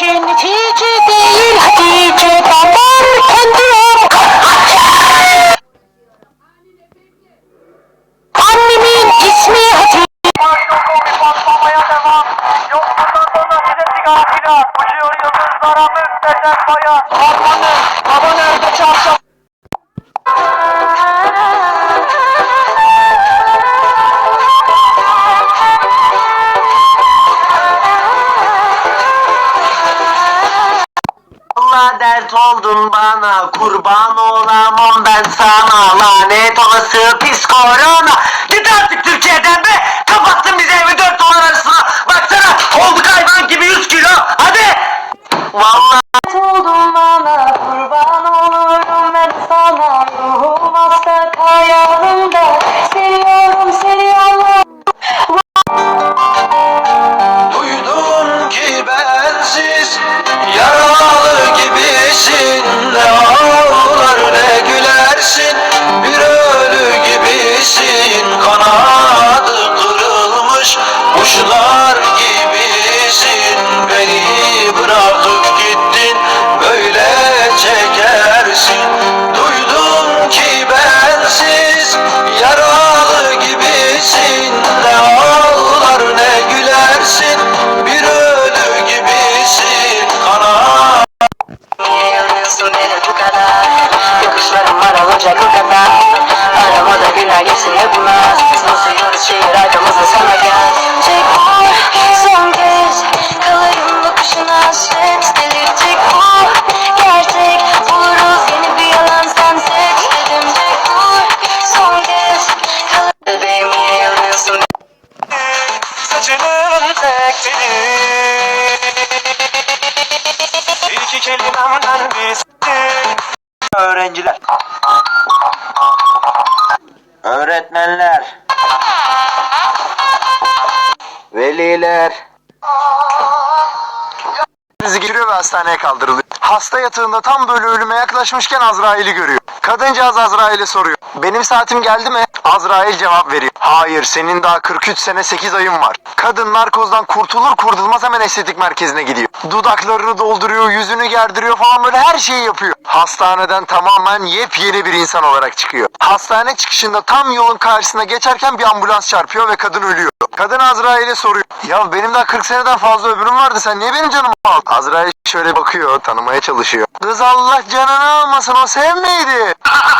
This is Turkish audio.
için netice değil. Hatice Damar kendi Annemin ismi Hatice. Patlamaya devam. Yok bundan Allah dert oldun bana kurban olamam ben sana lanet olası pis korona Öğrenciler Öğretmenler Veliler Bizi giriyor ve hastaneye kaldırılıyor. Hasta yatağında tam böyle ölüme yaklaşmışken Azrail'i görüyor. Kadıncağız Azrail'e soruyor. Benim saatim geldi mi? Azrail cevap veriyor. Hayır senin daha 43 sene 8 ayın var. Kadın narkozdan kurtulur kurtulmaz hemen estetik merkezine gidiyor. Dudaklarını dolduruyor, yüzünü gerdiriyor falan böyle her şeyi yapıyor. Hastaneden tamamen yepyeni bir insan olarak çıkıyor. Hastane çıkışında tam yolun karşısına geçerken bir ambulans çarpıyor ve kadın ölüyor. Kadın Azrail'e soruyor. Ya benim daha 40 seneden fazla ömrüm vardı sen niye benim canımı aldın? Azrail şöyle bakıyor tanımaya çalışıyor. Kız Allah canını almasın o sevmeydi.